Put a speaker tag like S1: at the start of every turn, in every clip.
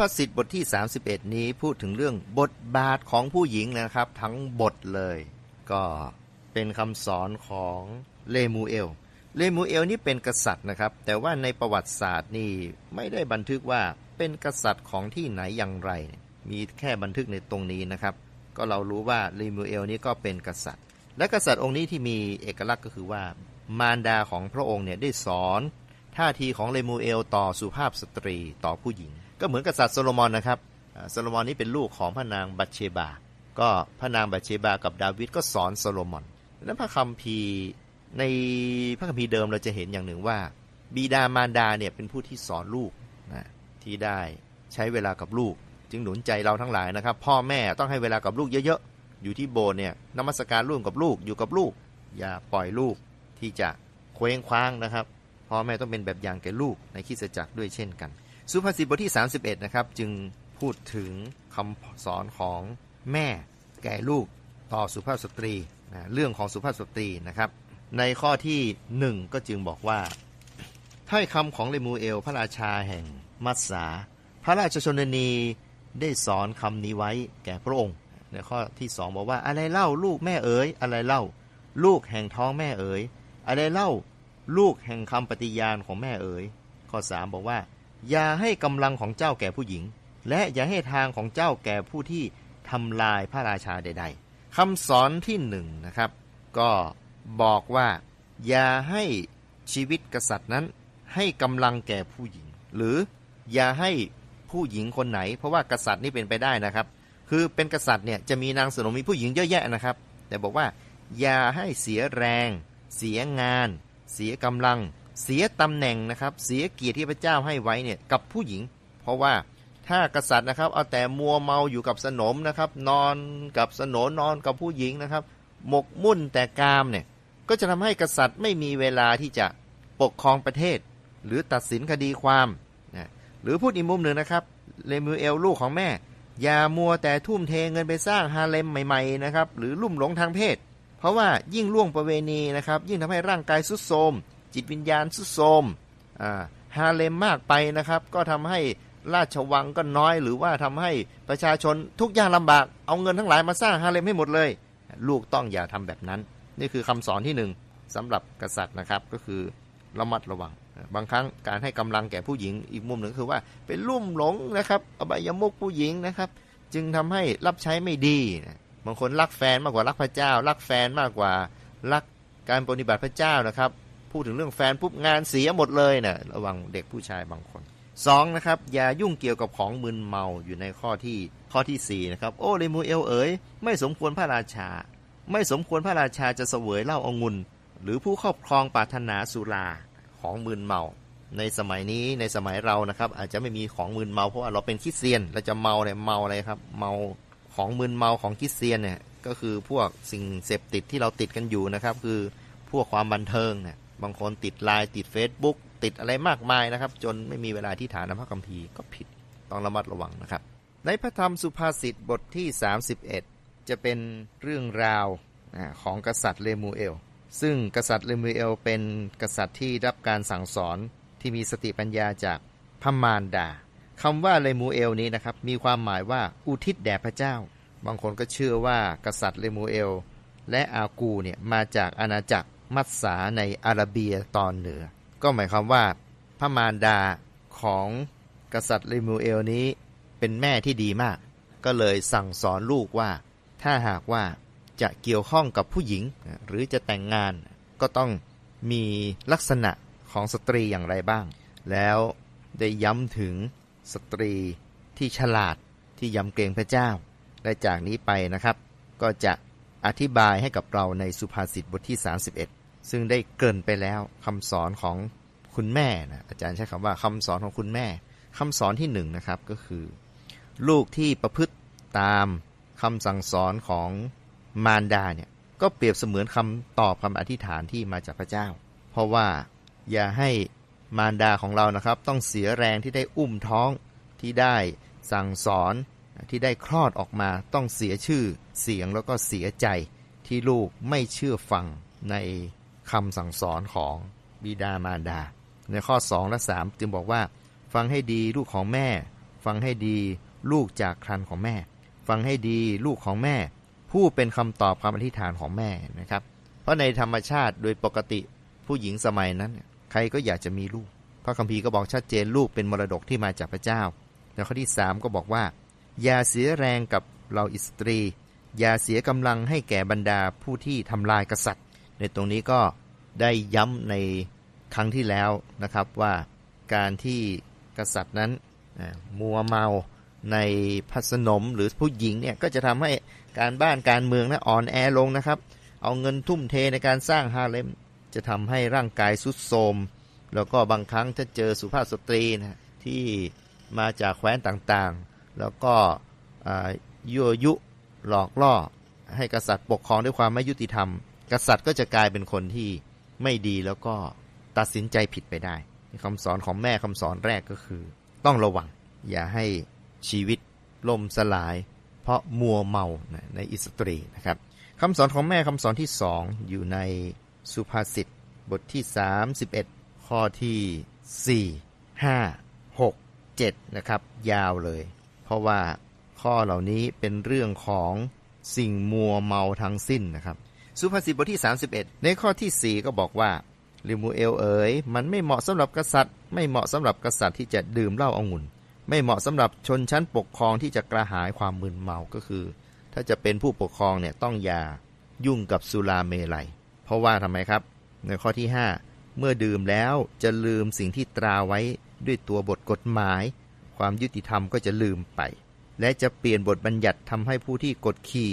S1: ระสุภาษิตบทที่ 31 นี้พูดถึงเรื่องบทบาทของผู้หญิงนะครับ ทั้งบทเลย ก็เป็นคำสอนของเลมูเอล เลมูเอลนี่เป็นกษัตริย์นะครับ แต่ว่าในประวัติศาสตร์นี่ไม่ได้บันทึกว่าเป็นกษัตริย์ของที่ไหนอย่างไร มีแค่บันทึกในตรงนี้นะครับ ก็เรารู้ว่าเลมูเอลนี่ก็เป็นกษัตริย์ และกษัตริย์องค์นี้ที่มีเอกลักษณ์ก็คือว่ามารดาของพระองค์เนี่ยได้สอนท่าทีของเลมูเอลต่อสุภาพสตรีต่อผู้หญิง ก็เหมือนกษัตริย์โซโลมอนนะครับโซโลมอนนี่เป็นลูกของพระนางบัตเชบา ก็พระนางบัตเชบากับดาวิดก็สอนโซโลมอนแล้วพระคัมภีร์ในพระคัมภีร์เดิมเราจะเห็นอย่างหนึ่งว่า บิดามารดาเนี่ยเป็นผู้ที่สอนลูกนะที่ได้ใช้เวลากับลูก จึงหนุนใจเราทั้งหลายนะครับ พ่อแม่ต้องให้เวลากับลูกเยอะๆ อยู่ที่โบสถ์เนี่ยนมัสการร่วมกับลูกอยู่กับลูก อย่าปล่อยลูกที่จะเคว้งคว้างนะครับพ่อแม่ต้องเป็นแบบอย่างแก่ลูกในคริสตจักรด้วยเช่นกัน สุภาษิตบทที่ 31 นะครับ จึงพูดถึงคำสอนของแม่แก่ลูกต่อสุภาพสตรีนะเรื่องของสุภาพสตรีนะครับ ในข้อที่หนึ่งก็จึงบอกว่าถ้อยคำของเลมูเอล พระราชาแห่งมัสสาพระราชชนนีได้สอนคำนี้ไว้แก่พระองค์ ในข้อที่สองบอกว่าอะไรเล่าลูกแม่เอ๋ยอะไรเล่า ลูกแห่งท้องแม่เอ๋ยอะไรเล่า ลูกแห่งคำปฏิญาณของแม่เอ๋ยข้อสามบอกว่า อย่าให้กำลังของเจ้าแก่ผู้หญิง และอย่าให้ทางของเจ้าแก่ผู้ที่ทำลายพระราชาใด ๆคำสอนที่หนึ่งนะครับ ก็บอกว่า อย่าให้ชีวิตกษัตริย์นั้น ให้กำลังแก่ผู้หญิง หรืออย่าให้ผู้หญิงคนไหน เพราะว่ากษัตริย์นี่เป็นไปได้นะครับ คือเป็นกษัตริย์เนี่ยจะมีนางสนมมีผู้หญิงเยอะแยะนะครับ แต่บอกว่า อย่าให้เสียแรง เสียงาน เสียกำลัง เสียตำแหน่งนะครับ เสียเกียรติที่พระเจ้าให้ไว้เนี่ยกับผู้หญิง เพราะว่าถ้ากษัตริย์นะครับ เอาแต่มัวเมาอยู่กับสนมนะครับ นอนกับสนนอนกับผู้หญิงนะครับ หมกมุ่นแต่กามเนี่ยก็จะทำให้กษัตริย์ไม่มีเวลาที่จะปกครองประเทศ หรือตัดสินคดีความนะหรือพูดอีกมุมหนึ่งนะครับเลมูเอลลูกของแม่อย่ามัวแต่ทุ่มเทเงินไปสร้างฮาเลมใหม่ๆนะครับหรือลุ่มหลงทางเพศ เพราะว่ายิ่งล่วงประเวณีนะครับ ยิ่งทำให้ร่างกายสุดโทรม จิตวิญญาณสุดโทมฮาเลมมากไปนะครับ ก็ทำให้ราชวังก็น้อยหรือว่าทำให้ประชาชนทุกข์ยากลำบาก เอาเงินทั้งหลายมาสร้างฮาเลมให้หมดเลย ลูกต้องอย่าทำแบบนั้น นี่คือคำสอนที่หนึ่งสำหรับกษัตริย์นะครับก็คือระมัดระวัง บางครั้งการให้กำลังแก่ผู้หญิงอีกมุมหนึ่งคือว่าเป็นลุ่มหลงนะครับอบายมุกผู้หญิงนะครับ จึงทำให้รับใช้ไม่ดีบางคนรักแฟนมากกว่ารักพระเจ้า รักแฟนมากกว่ารักการปฏิบัติพระเจ้านะครับ พูดถึงเรื่องแฟนปุ๊บงานเสียหมดเลยนะระวังเด็กผู้ชายบางคนสองนะครับอย่ายุ่งเกี่ยวกับของมึนเมาอยู่ในข้อที่ข้อที่สี่นะครับ โอ้เลมูเอลเอ๋ยไม่สมควรพระราชา ไม่สมควรพระราชาจะเสวยเหล้าองุ่นหรือผู้ครอบครองปรารถนาสุราของมึนเมา ในสมัยนี้ในสมัยเรานะครับ อาจจะไม่มีของมึนเมาเพราะว่าเราเป็นคริสเตียนเราจะเมาเนี่ยเมาอะไรครับ เมาของมึนเมาของคริสเตียนเนี่ยก็คือพวกสิ่งเสพติดที่เราติดกันอยู่นะครับ คือพวกความบันเทิงเนี่ย บางคนติดไลน์ติด Facebook ติดอะไรมากมายนะครับ จนไม่มีเวลาที่ฐานพระคัมภีร์ก็ผิดต้องระมัดระวังนะครับ ในพระธรรมสุภาษิตบทที่ 31 จะเป็นเรื่องราวของกษัตริย์เลมูเอล ซึ่งกษัตริย์เลมูเอลเป็นกษัตริย์ที่รับการสั่งสอนที่มีสติปัญญาจากพมารดาคำว่าเลมูเอลนี้นะครับมีความหมายว่าอุทิศแด่พระเจ้า บางคนก็เชื่อว่ากษัตริย์เลมูเอล และอากูเนี่ยมาจากอาณาจักร มัสสาในอาราเบียตอนเหนือ ก็หมายความว่า พระมารดาของกษัตริย์เลมูเอลนี้เป็นแม่ที่ดีมาก ก็เลยสั่งสอนลูกว่า ถ้าหากว่าจะเกี่ยวข้องกับผู้หญิง หรือจะแต่งงานก็ต้องมีลักษณะของสตรีอย่างไรบ้าง แล้วได้ย้ำถึงสตรีที่ฉลาดที่ยำเกรงพระเจ้า และจากนี้ไปนะครับ ก็จะอธิบายให้กับเราในสุภาษิตบทที่ 31 ซึ่งได้เกินไปแล้วคำสอนของคุณแม่นะอาจารย์ใช้คำว่าคำสอนของคุณแม่คำสอนที่หนึ่งนะครับก็คือ ลูกที่ประพฤติตามคำสั่งสอนของมารดาเนี่ยก็เปรียบเสมือนคำตอบคำอธิษฐานที่มาจากพระเจ้า เพราะว่าอย่าให้มารดาของเรานะครับ ต้องเสียแรงที่ได้อุ้มท้องที่ได้สั่งสอนที่ได้คลอดออกมาต้องเสียชื่อเสียงแล้วก็เสียใจที่ลูกไม่เชื่อฟังใน คำสั่งสอนของบิดามารดา ในข้อ 2 และ 3 จึงบอกว่า ฟังให้ดีลูกของแม่ ฟังให้ดีลูกจากครันของแม่ ฟังให้ดีลูกของแม่ ผู้เป็นคำตอบคำอธิษฐานของแม่นะครับ เพราะในธรรมชาติโดยปกติผู้หญิงสมัยนั้น ใครก็อยากจะมีลูก พระคัมภีร์ก็บอกชัดเจนลูกเป็นมรดกที่มาจากพระเจ้า แล้วข้อที่ 3 ก็บอกว่า อย่าเสียแรงกับเราอิสตรี อย่าเสียกำลังให้แก่บรรดาผู้ที่ทำลายกษัตริย์ ในตรงนี้ก็ได้ย้ำในครั้งที่แล้วนะครับว่าการที่กษัตริย์นั้นมัวเมาในพัสนมหรือผู้หญิงเนี่ยก็จะทำให้การบ้านการเมืองนะอ่อนแอลงนะครับ เอาเงินทุ่มเทในการสร้างฮาเลมจะทำให้ร่างกายสุดโทรมแล้วก็บางครั้งถ้าเจอสุภาพสตรีนะที่มาจากแคว้นต่างๆ แล้วก็ยั่วยุหลอกล่อให้กษัตริย์ปกครองด้วยความไม่ยุติธรรม กษัตริย์ก็จะกลายเป็นคนที่ไม่ดีแล้วก็ตัดสินใจผิดไปได้คำสอนของแม่คำสอนแรกก็คือ ต้องระวัง อย่าให้ชีวิตล่มสลาย เพราะมัวเมาในอิสตรีนะครับคำสอนของแม่คำสอนที่สองอยู่ในสุภาษิตบทที่ 31 ข้อที่ 4 5 6 7 นะครับ ยาวเลย เพราะว่าข้อเหล่านี้เป็นเรื่องของสิ่งมัวเมาทั้งสิ้นนะครับ สุภาษิตบทที่ 31 ในข้อที่ 4 ก็บอกว่าลิมูเอลเอ๋ยมันไม่เหมาะสำหรับกษัตริย์ ไม่เหมาะสำหรับกษัตริย์ที่จะดื่มเหล้าองุ่น ไม่เหมาะสำหรับชนชั้นปกครองที่จะกระหายความมึนเมาก็คือ ถ้าจะเป็นผู้ปกครองเนี่ยต้องอย่ายุ่งกับสุราเมลัย เพราะว่าทำไมครับ ในข้อที่ 5 เมื่อดื่มแล้วจะลืมสิ่งที่ตราไว้ด้วยตัวบทกฎหมาย ความยุติธรรมก็จะลืมไป และจะเปลี่ยนบทบัญญัติทำให้ผู้ที่กดขี่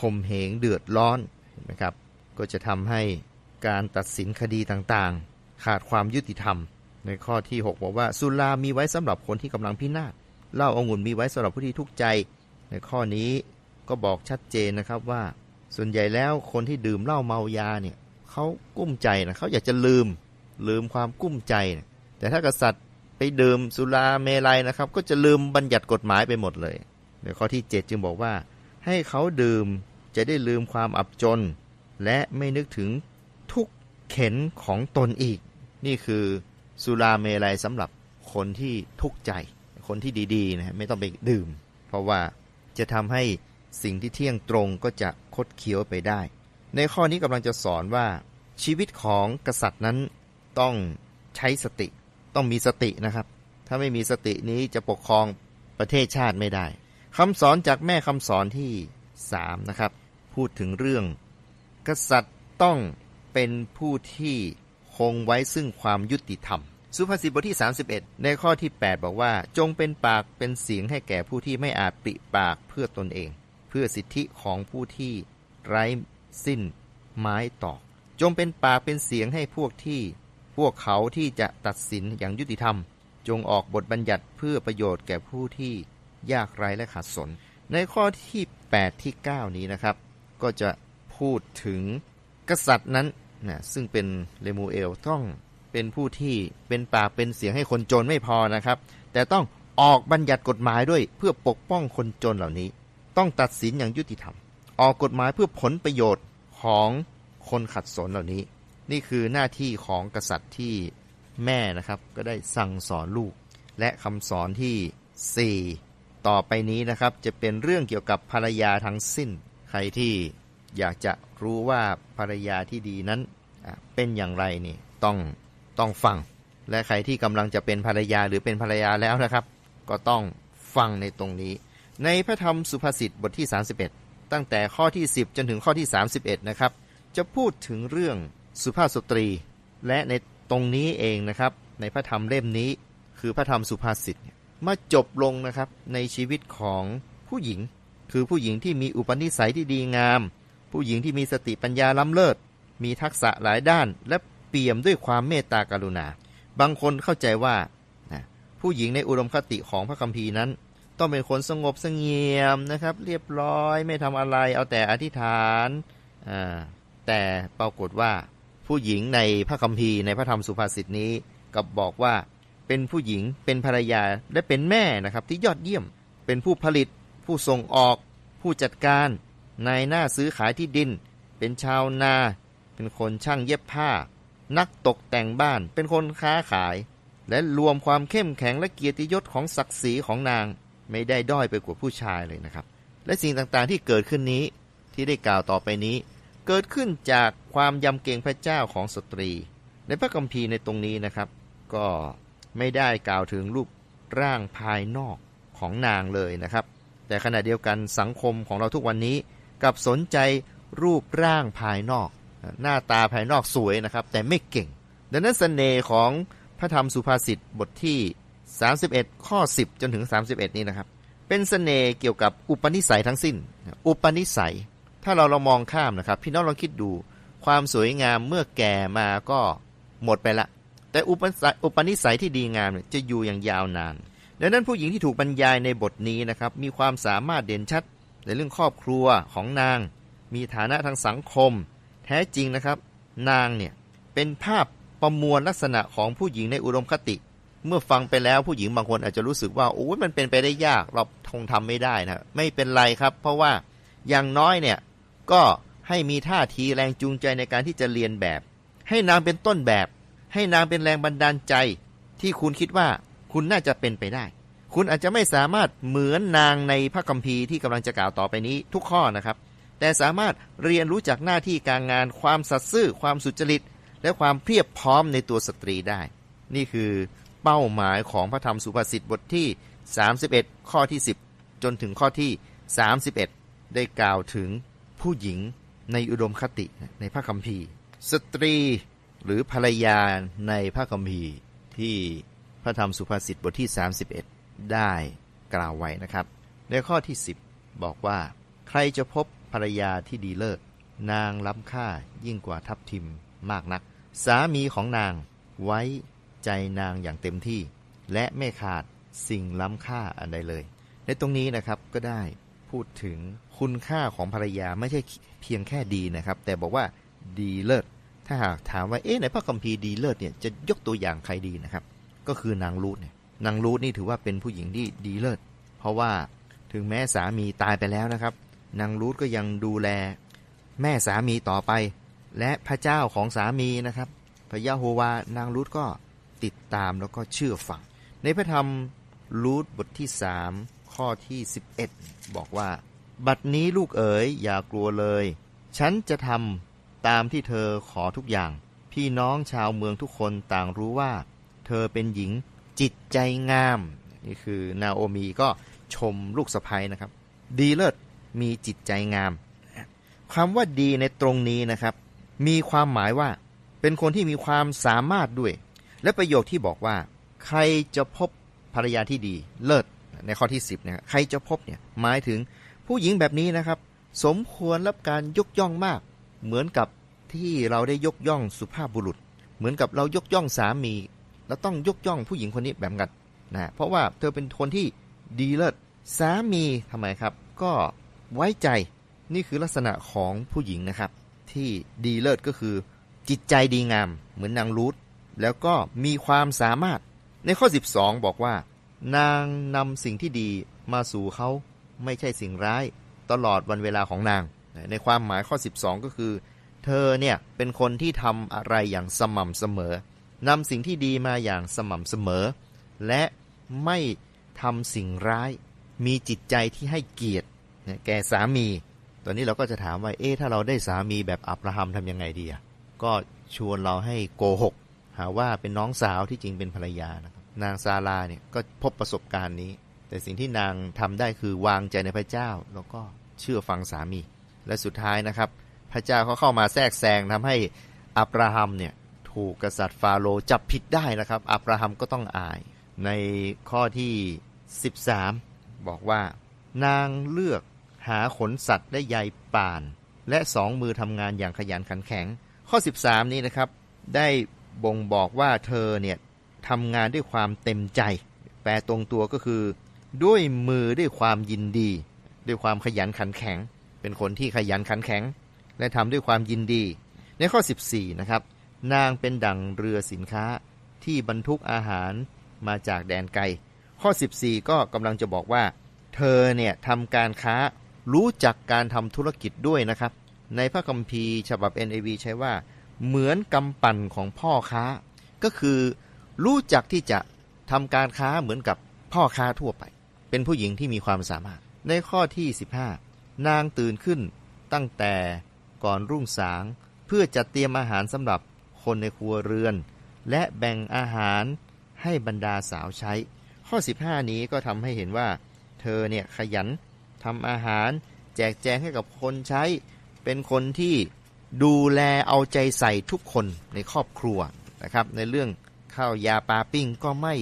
S1: ข่มเหงเดือดร้อน นไหมครับ ก็จะทำให้การตัดสินคดีต่างๆ ขาดความยุติธรรม ในข้อที่ 6 บอกว่า สุรามีไว้สำหรับคนที่กำลังพินาศเหล้าองุ่นมีไว้สำหรับผู้ที่ทุกข์ใจ ในข้อนี้ก็บอกชัดเจนนะครับว่า ส่วนใหญ่แล้วคนที่ดื่มเหล้าเมายาเนี่ยเขากุ้มใจนะเขาอยากจะลืมลืมความกุ้มใจนะแต่ถ้ากษัตริย์ไปดื่มสุราเมลัยนะครับ ก็จะลืมบัญญัติกฎหมายไปหมดเลยในข้อที่ 7 จึงบอกว่า ให้เขาดื่ม จะได้ลืมความอับจน และไม่นึกถึงทุกข์เข็นของตนอีก นี่คือสุราเมลัยสำหรับคนที่ทุกข์ใจ คนที่ดีๆนะฮะไม่ต้องไปดื่ม เพราะว่าจะทำให้สิ่งที่เที่ยงตรงก็จะคดเคี้ยวไปได้ ในข้อนี้กำลังจะสอนว่า ชีวิตของกษัตริย์นั้นต้องใช้สติ ต้องมีสตินะครับ ถ้าไม่มีสตินี้จะปกครองประเทศชาติไม่ได้คำสอนจากแม่คำสอนที่ 3 นะครับ พูดถึงเรื่อง กษัตริย์ต้องเป็นผู้ที่คงไว้ซึ่งความยุติธรรม สุภาษิตบทที่ 31 ในข้อที่ 8 บอกว่า จงเป็นปากเป็นเสียงให้แก่ผู้ที่ไม่อาจปริปากเพื่อตนเอง เพื่อสิทธิของผู้ที่ไร้สิ้นไม้ตอก จงเป็นปากเป็นเสียงให้พวกที่ พวกเขาที่จะตัดสินอย่างยุติธรรม จงออกบทบัญญัติเพื่อประโยชน์แก่ผู้ที่ยากไร้และขัดสน ในข้อที่ 8 ที่ 9 นี้นะครับ ก็จะพูดถึงกษัตริย์นั้นนะซึ่งเป็นเลมูเอลต้องเป็นผู้ที่เป็นปากเป็นเสียงให้คนจนไม่พอนะครับ แต่ต้องออกบัญญัติกฎหมายด้วยเพื่อปกป้องคนจนเหล่านี้ ต้องตัดสินอย่างยุติธรรม ออกกฎหมายเพื่อผลประโยชน์ของคนขัดสนเหล่านี้ นี่คือหน้าที่ของกษัตริย์ที่แม่นะครับ ก็ได้สั่งสอนลูก และคำสอนที่ 4 ต่อไปนี้นะครับ จะเป็นเรื่องเกี่ยวกับภรรยาทั้งสิ้น ใครที่อยากจะรู้ว่าภรรยาที่ดีนั้นเป็นอย่างไรนี่ต้องต้องฟัง และใครที่กำลังจะเป็นภรรยาหรือเป็นภรรยาแล้วนะครับ ก็ต้องฟังในตรงนี้ ในพระธรรมสุภาษิตบทที่ 31 ตั้งแต่ข้อที่ 10 จนถึงข้อที่ 31 นะครับ จะพูดถึงเรื่องสุภาพสตรี และในตรงนี้เองนะครับ ในพระธรรมเล่มนี้ คือพระธรรมสุภาษิตมาจบลงนะครับในชีวิตของผู้หญิง คือผู้หญิงที่มีอุปนิสัยที่ดีงาม ผู้หญิงที่มีสติปัญญาล้ำเลิศ มีทักษะหลายด้าน และเปี่ยมด้วยความเมตตากรุณา บางคนเข้าใจว่า ผู้หญิงในอุดมคติของพระคัมภีร์นั้น ต้องเป็นคนสงบสงียมนะครับ เรียบร้อยไม่ทำอะไรเอาแต่อธิษฐานแต่ปรากฏว่า ผู้หญิงในพระคัมภีร์ในพระธรรมสุภาษิตนี้กับบอกว่าเป็นผู้หญิงเป็นภรรยาและเป็นแม่นะครับที่ยอดเยี่ยม เป็นผู้ผลิต ผู้ส่งออก ผู้จัดการนายหน้าซื้อขายที่ดิน เป็นชาวนา เป็นคนช่างเย็บผ้า นักตกแต่งบ้านเป็นคนค้าขาย และรวมความเข้มแข็งและเกียรติยศของศักดิ์ศรีของนางไม่ได้ด้อยไปกว่าผู้ชายเลยนะครับ และสิ่งต่างๆที่เกิดขึ้นนี้ที่ได้กล่าวต่อไปนี้ เกิดขึ้นจากความยำเกรงพระเจ้าของสตรี ในพระคัมภีร์ในตรงนี้นะครับ ก็ไม่ได้กล่าวถึงรูปร่างภายนอกของนางเลยนะครับ แต่ขณะเดียวกันสังคมของเราทุกวันนี้กับสนใจรูปร่างภายนอก หน้าตาภายนอกสวยนะครับ แต่ไม่เก่ง ดังนั้นเสน่ห์ของพระธรรมสุภาษิตบทที่ 31 ข้อ 10 จนถึง 31 นี้นะครับ เป็นเสน่ห์เกี่ยวกับอุปนิสัยทั้งสิ้น อุปนิสัย ถ้าเราเรามองข้ามนะครับ พี่น้องลองคิดดูความสวยงามเมื่อแก่มาก็หมดไปละ แต่อุปนิสัยอุปนิสัยที่ดีงามจะอยู่อย่างยาวนาน ดังนั้นผู้หญิงที่ถูกบรรยายในบทนี้นะครับ มีความสามารถเด่นชัดในเรื่องครอบครัวของนาง มีฐานะทางสังคม แท้จริงนะครับ นางเนี่ยเป็นภาพประมวลลักษณะของผู้หญิงในอุดมคติ เมื่อฟังไปแล้วผู้หญิงบางคนอาจจะรู้สึกว่าโอ้ยมันเป็นไปได้ยากเราคงทำไม่ได้นะไม่เป็นไรครับ เพราะว่าอย่างน้อยเนี่ยก็ให้มีท่าทีแรงจูงใจในการที่จะเรียนแบบ ให้นางเป็นต้นแบบ ให้นางเป็นแรงบันดาลใจ ที่คุณคิดว่า คุณน่าจะเป็นไปได้ คุณอาจจะไม่สามารถเหมือนนางในพระคัมภีร์ที่กำลังจะกล่าวต่อไปนี้ทุกข้อนะครับ แต่สามารถเรียนรู้จากหน้าที่การงาน ความสัตย์ซื่อ ความสุจริต และความเพียบพร้อมในตัวสตรีได้ นี่คือเป้าหมายของพระธรรมสุภาษิตบทที่ 31 ข้อที่ 10 จนถึงข้อที่ 31 ได้กล่าวถึงผู้หญิงในอุดมคติในพระคัมภีร์ สตรีหรือภรรยาในพระคัมภีร์ที่ พระธรรมสุภาษิตบทที่ 31 ได้กล่าวไว้นะครับ ในข้อที่ 10 บอกว่า ใครจะพบภรรยาที่ดีเลิศนางล้ำค่ายิ่งกว่าทับทิมมากนัก สามีของนางไว้ใจนางอย่างเต็มที่ และไม่ขาดสิ่งล้ำค่าอันใดเลย ในตรงนี้นะครับก็ได้พูดถึงคุณค่าของภรรยาไม่ใช่เพียงแค่ดีนะครับ แต่บอกว่าดีเลิศถ้าหากถามว่าเอ๊ะในพระคัมภีร์ดีเลิศเนี่ยจะยกตัวอย่างใครดีนะครับ ก็คือนางรูธเนี่ยนางรูธนี่ถือว่าเป็นผู้หญิงที่ดีเลิศ เพราะว่าถึงแม้สามีตายไปแล้วนะครับ นางรูธก็ยังดูแลแม่สามีต่อไป และพระเจ้าของสามีนะครับ พระยะโฮวานางรูธก็ติดตามแล้วก็เชื่อฟัง ในพระธรรมรูธบทที่สามข้อที่ 11 บอกว่า บัดนี้ลูกเอ๋ยอย่ากลัวเลย ฉันจะทำตามที่เธอขอทุกอย่าง พี่น้องชาวเมืองทุกคนต่างรู้ว่า อเป็นหญิงจิตใจงาม นี่คือนาโอมีก็ชมลูกสะใภ้นะครับ ดีเลิศมีจิตใจงามคำว่าดีในตรงนี้นะครับ มีความหมายว่า เป็นคนที่มีความสามารถด้วย และประโยคที่บอกว่า ใครจะพบภรรยาที่ดีเลิศในข้อที่ 10นะครับใครจะพบเนี่ยหมายถึงผู้หญิงแบบนี้นะครับ สมควรรับการยกย่องมาก เหมือนกับที่เราได้ยกย่องสุภาพบุรุษ เหมือนกับเรายกย่องสามี เราต้องยกย่องผู้หญิงคนนี้แบบกันนะเพราะว่าเธอเป็นคนที่ดีเลิศสามีทำไมครับ ก็ไว้ใจนี่คือลักษณะของผู้หญิงนะครับ ที่ดีเลิศก็คือ จิตใจดีงาม เหมือนนางรูทแล้วก็มีความสามารถในข้อ 12 บอกว่า นางนำสิ่งที่ดีมาสู่เขาไม่ใช่สิ่งร้ายตลอดวันเวลาของนาง ในความหมายข้อ 12 ก็คือ เธอเนี่ยเป็นคนที่ทำอะไรอย่างสม่ำเสมอ นำสิ่งที่ดีมาอย่างสม่ำเสมอ และไม่ทำสิ่งร้าย มีจิตใจที่ให้เกียรติแก่สามี ตอนนี้เราก็จะถามว่า เอ๊ะถ้าเราได้สามีแบบอับราฮัมทำยังไงดีอะก็ชวนเราให้โกหก หาว่าเป็นน้องสาวที่จริงเป็นภรรยานะครับนางซาลาเนี่ยก็พบประสบการณ์นี้ แต่สิ่งที่นางทำได้คือวางใจในพระเจ้า แล้วก็เชื่อฟังสามี และสุดท้ายนะครับ พระเจ้าเขาเข้ามาแทรกแซงทำให้อับราฮัมเนี่ย ถูกกษัตริย์ฟาโรจับผิดได้นะครับ อับราฮัมก็ต้องอาย ในข้อที่ 13 บอกว่า นางเลือกหาขนสัตว์ได้ใยป่าน และสองมือทำงานอย่างขยันขันแข็ง ข้อ 13 นี้นะครับ ได้บ่งบอกว่าเธอเนี่ยทำงานด้วยความเต็มใจ แปลตรงตัวก็คือ ด้วยมือด้วยความยินดี ด้วยความขยันขันแข็ง เป็นคนที่ขยันขันแข็ง และทำด้วยความยินดี ในข้อ 14 นะครับ นางเป็นดั่งเรือสินค้าที่บรรทุกอาหารมาจากแดนไกล ข้อ 14 ก็กำลังจะบอกว่า เธอเนี่ยทำการค้ารู้จักการทำธุรกิจด้วยนะครับ ในพระคัมภีร์ฉบับ NAV ใช้ว่า เหมือนกำปั่นของพ่อค้า ก็คือรู้จักที่จะทำการค้าเหมือนกับพ่อค้าทั่วไป เป็นผู้หญิงที่มีความสามารถ ในข้อที่ 15 นางตื่นขึ้นตั้งแต่ก่อนรุ่งสาง เพื่อจัดเตรียมอาหารสำหรับ คนในครัวเรือน และแบ่งอาหารให้บรรดาสาวใช้ ข้อ 15 นี้ก็ทำให้เห็นว่า เธอเนี่ยขยันทำอาหาร แจกแจงให้กับคนใช้ เป็นคนที่ดูแลเอาใจใส่ทุกคนในครอบครัวนะครับ ในเรื่องข้าวยาปลาปิ้งก็ไม่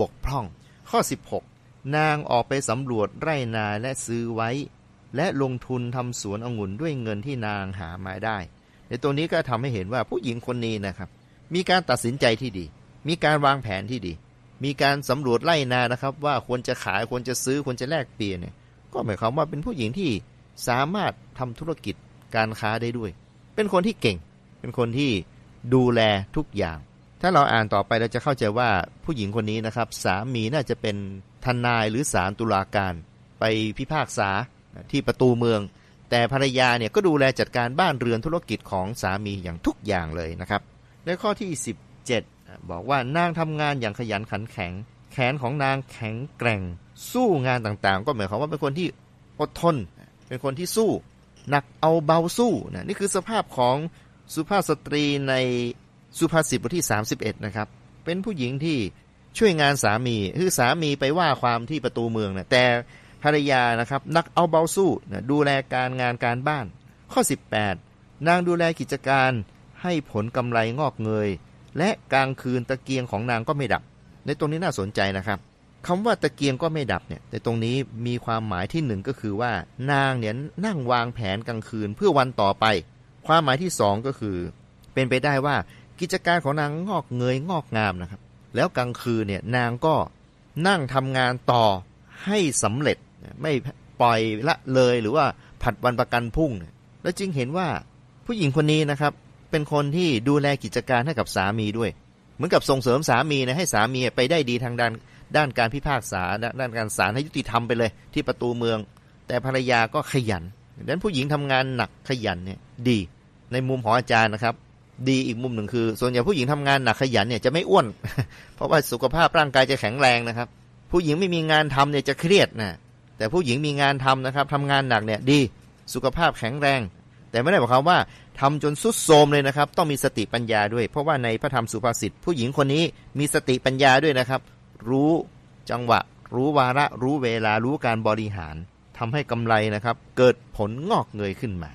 S1: บกพร่อง ข้อ 16 นางออกไปสำรวจไร่นาและซื้อไว้ และลงทุนทำสวนองุ่นด้วยเงินที่นางหามาได้ ในตัวนี้ก็ทำให้เห็นว่าผู้หญิงคนนี้นะครับ มีการตัดสินใจที่ดี มีการวางแผนที่ดี มีการสำรวจไร่นานะครับ ว่าควรจะขายควรจะซื้อควรจะแลกเปลี่ยนเนี่ยก็หมายความว่าเป็นผู้หญิงที่สามารถทำธุรกิจการค้าได้ด้วย เป็นคนที่เก่ง เป็นคนที่ดูแลทุกอย่าง ถ้าเราอ่านต่อไปเราจะเข้าใจว่าผู้หญิงคนนี้นะครับ สามีน่าจะเป็นทนายหรือศาลตุลาการ ไปพิพากษาที่ประตูเมือง แต่ภรรยาเนี่ยก็ดูแลจัดการบ้านเรือนธุรกิจของสามีอย่างทุกอย่างเลยนะครับในข้อที่ 17 บอกว่านางทำงานอย่างขยันขันแข็ง แขนของนางแข็งแกร่ง สู้งานต่างๆ ก็หมายความว่าเป็นคนที่อดทน เป็นคนที่สู้ หนักเอาเบาสู้นะนี่คือสภาพของสุภาพสตรีในสุภาษิตบทที่ 31 นะครับ เป็นผู้หญิงที่ช่วยงานสามี คือสามีไปว่าความที่ประตูเมืองนะแต่ ภรรยานะครับนักเอาเบาสู้นะดูแลการงานการบ้าน ข้อ 18 นางดูแลกิจการให้ผลกำไรงอกเงย และกลางคืนตะเกียงของนางก็ไม่ดับ ในตรงนี้น่าสนใจนะครับคำว่าตะเกียงก็ไม่ดับเนี่ยแต่ตรงนี้มีความหมายที่หนึ่งก็คือว่า นางเนี่ยนั่งวางแผนกลางคืนเพื่อวันต่อไป ความหมายที่สองก็คือ เป็นไปได้ว่ากิจการของนางงอกเงยงอกงามนะครับ แล้วกลางคืนเนี่ยนางก็นั่งทำงานต่อให้สำเร็จ ไม่ปล่อยละเลยหรือว่าผัดวันประกันพรุ่งเนี่ยแล้วจึงเห็นว่าผู้หญิงคนนี้นะครับ เป็นคนที่ดูแลกิจการให้กับสามีด้วย เหมือนกับส่งเสริมสามีนะให้สามีไปได้ดีทางด้านด้านการพิพากษาด้านการศาลให้ยุติธรรมไปเลย ที่ประตูเมือง แต่ภรรยาก็ขยันดังนั้นผู้หญิงทำงานหนักขยันเนี่ยดีในมุมของอาจารย์นะครับ ดีอีกมุมหนึ่งคือ ส่วนใหญ่ผู้หญิงทำงานหนักขยันเนี่ยจะไม่อ้วน เพราะว่าสุขภาพร่างกายจะแข็งแรงนะครับ ผู้หญิงไม่มีงานทำเนี่ยจะเครียดนะ แต่ผู้หญิงมีงานทำนะครับทำงานหนักเนี่ยดีสุขภาพแข็งแรง แต่ไม่ได้บอกความว่าทำจนสุดโทมเลยนะครับ ต้องมีสติปัญญาด้วย เพราะว่าในพระธรรมสุภาษิตผู้หญิงคนนี้มีสติปัญญาด้วยนะครับ รู้จังหวะ รู้วาระ รู้เวลารู้การบริหารทำให้กำไรนะครับ เกิดผลงอกเงยขึ้นมา